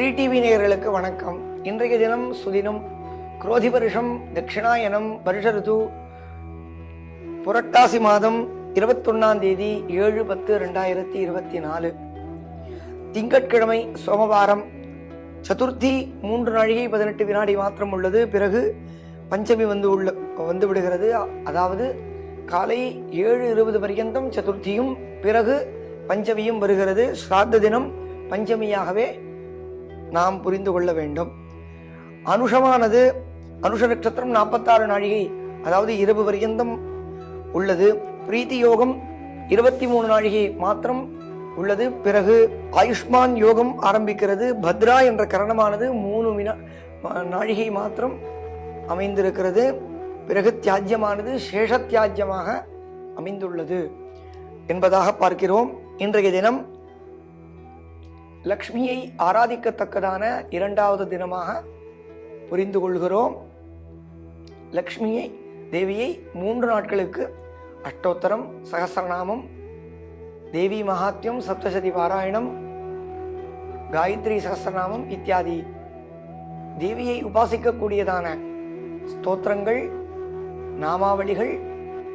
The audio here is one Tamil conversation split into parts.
டிவி நேயர்களுக்கு வணக்கம். இன்றைய தினம் சுதினம் குரோதி வருஷம் தட்சிணாயனம் வருஷ ரிது புரட்டாசி மாதம் இருபத்தொன்னாம் தேதி ஏழு பத்து ரெண்டாயிரத்தி இருபத்தி நாலு. திங்கட்கிழமை சோமவாரம் சதுர்த்தி மூன்று நாழிகை பதினெட்டு வினாடி மாத்திரம் உள்ளது. பிறகு பஞ்சமி வந்து உள்ள வந்து விடுகிறது. அதாவது காலை ஏழு இருபது பர்யந்தம் சதுர்த்தியும் பிறகு பஞ்சமியும் வருகிறது. ஸ்ராத்த தினம் பஞ்சமியாகவே நாம் புரிந்து கொள்ள வேண்டும். அனுஷமானது அனுஷ நட்சத்திரம் நாற்பத்தாறு நாழிகை அதாவது இரவு பரியந்தம் உள்ளது. பிரீத்தி யோகம் இருபத்தி மூணு நாழிகை மாத்திரம் உள்ளது. பிறகு ஆயுஷ்மான் யோகம் ஆரம்பிக்கிறது. பத்ரா என்ற கரணமானது மூணு வினா நாழிகை மாத்திரம் அமைந்திருக்கிறது. பிறகு தியாஜ்யமானது சேஷத்தியாஜ்யமாக அமைந்துள்ளது என்பதாக பார்க்கிறோம். இன்றைய தினம் லக்ஷ்மியை ஆராதிக்கத்தக்கதான இரண்டாவது தினமாக புரிந்து கொள்கிறோம். லக்ஷ்மியை தேவியை மூன்று நாட்களுக்கு அஷ்டோத்தரம் சகசரநாமம் தேவி மகாத்யம் சப்தசதி பாராயணம் காயத்ரி சகசரநாமம் இத்தியாதி. தேவியை உபாசிக்கக்கூடியதான ஸ்தோத்திரங்கள் நாமாவளிகள்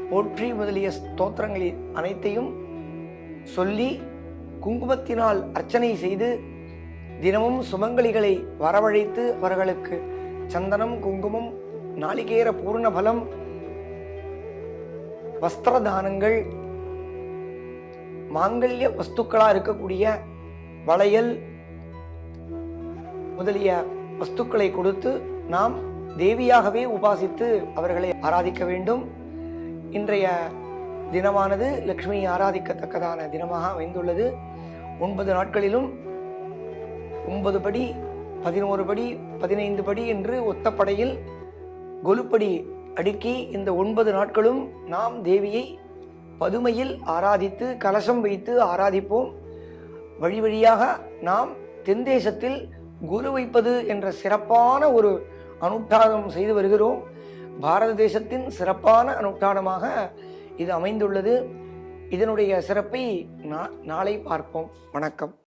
போற்றி முதலிய ஸ்தோத்திரங்களில் அனைத்தையும் சொல்லி குங்குமத்தினால் அர்ச்சனை செய்து தினமும் சுமங்கலிகளை வரவழைத்து அவர்களுக்கு சந்தனம் குங்குமம் நாளிகேர பூர்ண பலம் வஸ்திரதானங்கள் மாங்கல்ய வஸ்துக்களாக இருக்கக்கூடிய வளையல் முதலிய வஸ்துக்களை கொடுத்து நாம் தேவியாகவே உபாசித்து அவர்களை ஆராதிக்க வேண்டும். இன்றைய தினமானது லக்ஷ்மி ஆராதிக்கத்தக்கதான தினமாக அமைந்துள்ளது. ஒன்பது நாட்களிலும் ஒன்பது படி பதினோரு படி பதினைந்து படி என்று ஒத்தப்படையில் கொலுப்படி அடுக்கி இந்த ஒன்பது நாட்களும் நாம் தேவியை பதுமையில் ஆராதித்து கலசம் வைத்து ஆராதிப்போம். வழி வழியாக நாம் தென்தேசத்தில் குரு வைப்பது என்ற சிறப்பான ஒரு அனுஷ்டானம் செய்து வருகிறோம். பாரத தேசத்தின் சிறப்பான அனுஷ்டானமாக இது அமைந்துள்ளது. இதனுடைய சிறப்பை நா- நாளை பார்ப்போம். வணக்கம்.